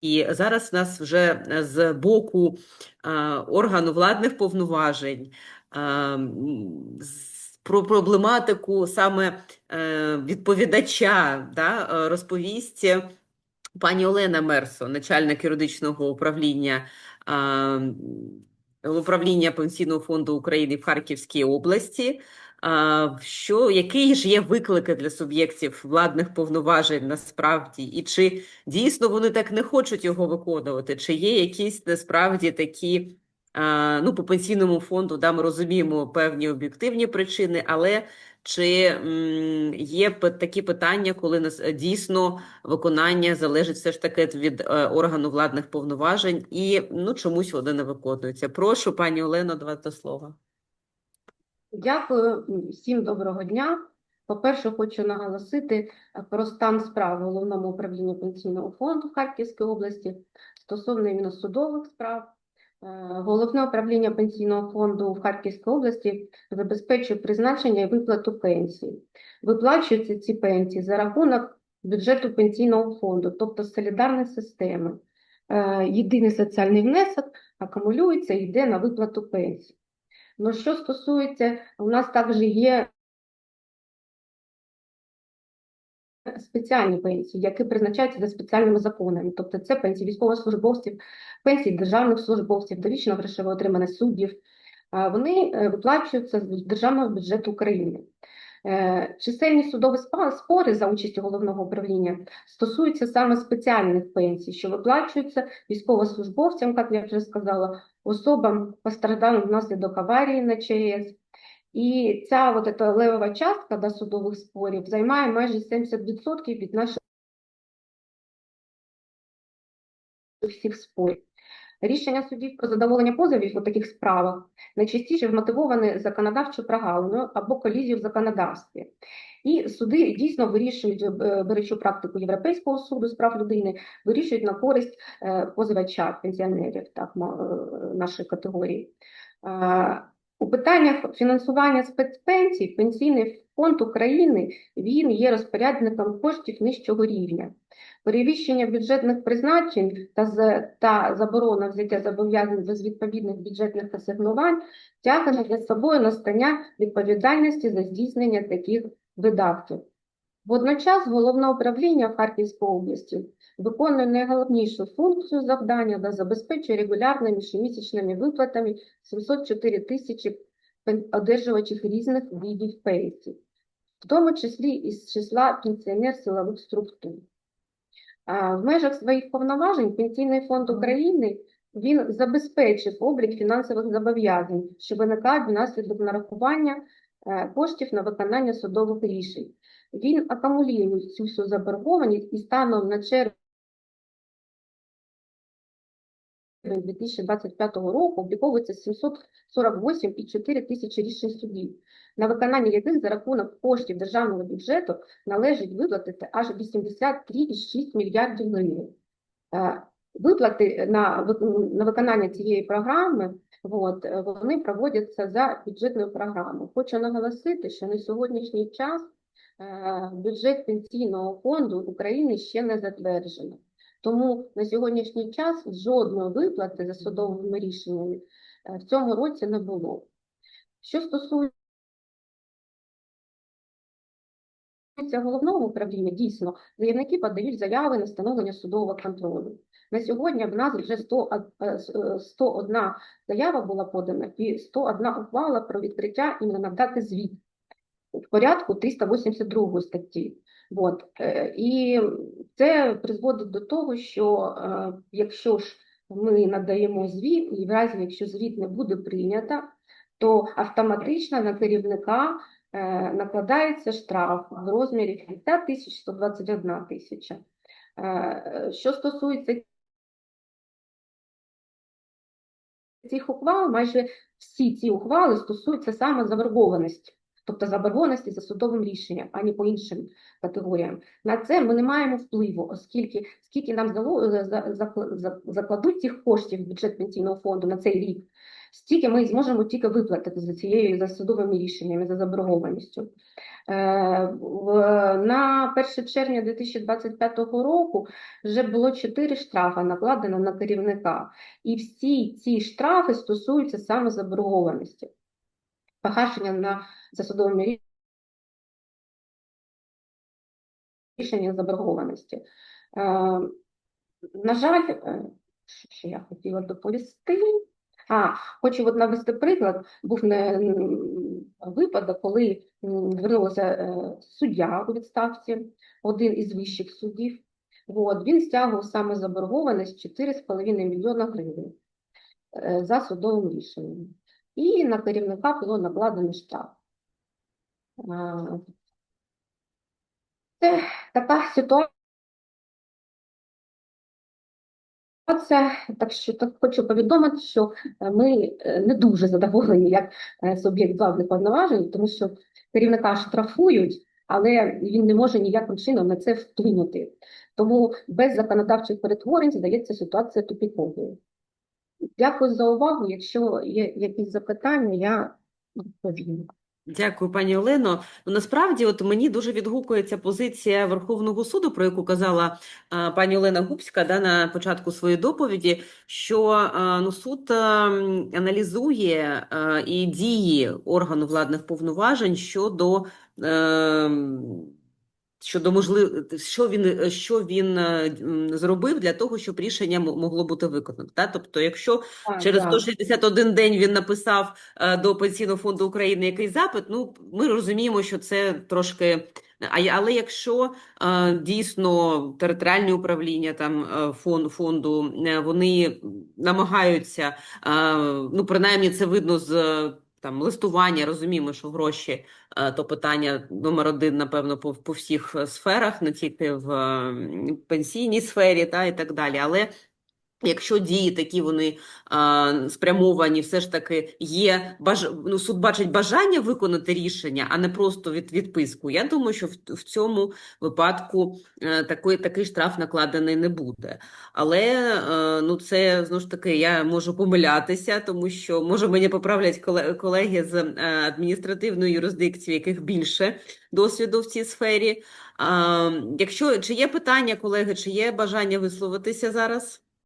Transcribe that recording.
І зараз нас вже з боку е, органу владних повноважень е, про проблематику саме е, відповідача да, е, розповість пані Олена Мерсо, начальник юридичного управління е, управління Пенсійного фонду України в Харківській області. Що, які ж є виклики для суб'єктів владних повноважень насправді, і чи дійсно вони так не хочуть його виконувати, чи є якісь насправді такі, ну, по пенсійному фонду, да, ми розуміємо певні об'єктивні причини, але чи є такі питання, коли нас дійсно виконання залежить все ж таки від е, органу владних повноважень, і ну, чомусь вони не виконуються. Прошу, пані Олено, до вас до слова. Дякую всім доброго дня. По-перше, хочу наголосити про стан справ в Головному управлінні Пенсійного фонду в Харківській області стосовно іменно судових справ. Е, Головне управління Пенсійного фонду в Харківській області забезпечує призначення і виплату пенсій. Виплачуються ці пенсії за рахунок бюджету Пенсійного фонду, тобто солідарної системи. Е, Єдиний соціальний внесок акумулюється і йде на виплату пенсій. Ну, що стосується, у нас також є спеціальні пенсії, які призначаються за спеціальними законами. Тобто це пенсії військовослужбовців, пенсії державних службовців, довічно грошове отримання суддів. Вони е, виплачуються з державного бюджету України. Е, Чисельні судові спори за участю головного управління стосуються саме спеціальних пенсій, що виплачуються військовослужбовцям, як я вже сказала, особам постраждалим внаслідок аварії на ЧАЕС. І ця от эта левова частка до судових спорів займає майже 70% від наших всіх спорів. Рішення судів про задоволення позовів у таких справах найчастіше вмотивовані законодавчою прогалиною або колізією в законодавстві. І суди дійсно вирішують, е, беручи практику Європейського суду з прав людини, вирішують на користь е, позивача пенсіонерів так, е, нашої категорії. У питаннях фінансування спецпенсій Пенсійний фонд України він є розпорядником коштів нижчого рівня. Перевищення бюджетних призначень та, та заборона взяття зобов'язань без відповідних бюджетних асигнувань тягне за собою настання відповідальності за здійснення таких видатків. Водночас головне управління в Харківській області виконує найголовнішу функцію завдання та забезпечує регулярними щомісячними виплатами 704 тисячі одержувачів різних видів пенсій, в тому числі із числа пенсіонер силових структур. В межах своїх повноважень Пенсійний фонд України він забезпечив облік фінансових зобов'язань, що виникають внаслідок нарахування е, коштів на виконання судових рішень. Він акумулює цю всю заборгованість і станом на червень 2025 року обліковується 748,4 тисячі рішень судів, на виконання яких за рахунок коштів державного бюджету належить виплатити аж 83,6 мільярдів гривень. Е, Виплати на, на виконання цієї програми от, вони проводяться за бюджетною програмою. Хочу наголосити, що на сьогоднішній час е, бюджет пенсійного фонду України ще не затверджено. Тому на сьогоднішній час жодної виплати за судовими рішеннями е, в цьому році не було. Що стосується головного управління, дійсно, заявники подають заяви на встановлення судового контролю. На сьогодні в нас вже 100, а- е, е, 101 заява була подана і 101 ухвала про відкриття і надати звіт в порядку 382 статті. От. е, І це призводить до того, що е, якщо ж ми надаємо звіт, і в разі, якщо звіт не буде прийнято, то автоматично на керівника е, накладається штраф в розмірі 50 тисяч 121 тисяча. Що стосується цих ухвал, майже всі ці ухвали стосуються саме заборгованості, тобто заборгованості за судовим рішенням, а не по іншим категоріям. На це ми не маємо впливу, оскільки скільки нам за- закладуть цих коштів в бюджет пенсійного фонду на цей рік, стільки ми зможемо тільки виплатити за цією за судовими рішеннями, за заборгованістю. Е, На 1 червня 2025 року вже було 4 штрафи накладено на керівника, і всі ці штрафи стосуються саме заборгованості. Погашення на за судовими рішеннями рішення заборгованості. Е, на жаль, е, що я хотіла доповісти. А, хочу от навести приклад. Був не випадок, коли м, звернулася е, суддя у відставці, один із вищих суддів. От, він стягував саме заборгованість 4,5 мільйона гривень за судовим рішенням. І на керівника було накладено штраф. Це така ситуація. Так що так хочу повідомити, що е, ми е, не дуже задоволені як е, суб'єкт владних повноважень, тому що керівника штрафують, але він не може ніяким чином на це вплинути. Тому без законодавчих перетворень здається ситуація тупіковою. Дякую за увагу. Якщо є якісь запитання, я відповім. Дякую, пані Олено. Ну, насправді, от мені дуже відгукується позиція Верховного суду, про яку казала а, пані Олена Губська да, на початку своєї доповіді, що а, ну, суд а, аналізує а, і дії органу владних повноважень щодо, е, щодо можлив... що він, що він е, зробив для того, щоб рішення могло бути виконано. Та? Тобто, якщо Так, Через да. 161 день він написав е, до Пенсійного фонду України якийсь запит. Ну, ми розуміємо, що це трошки. А Але якщо е, дійсно територіальне управління там фон, фонду вони намагаються, ну принаймні це видно з там листування, розуміємо, що гроші е, то питання номер один, напевно, по, по всіх е, сферах, не тільки в пенсійній сфері, та і так далі. Але Якщо дії такі вони а, спрямовані, все ж таки є баж... ну, суд бачить бажання виконати рішення, а не просто від... відписку. Я думаю, що в, в цьому випадку е, такий, такий штраф накладений не буде. Але е, ну, це знову ж таки я можу помилятися, тому що може мені поправлять колеги з е, адміністративної юрисдикції, яких більше досвіду в цій сфері. А, якщо чи є питання, колеги, чи є бажання висловитися зараз?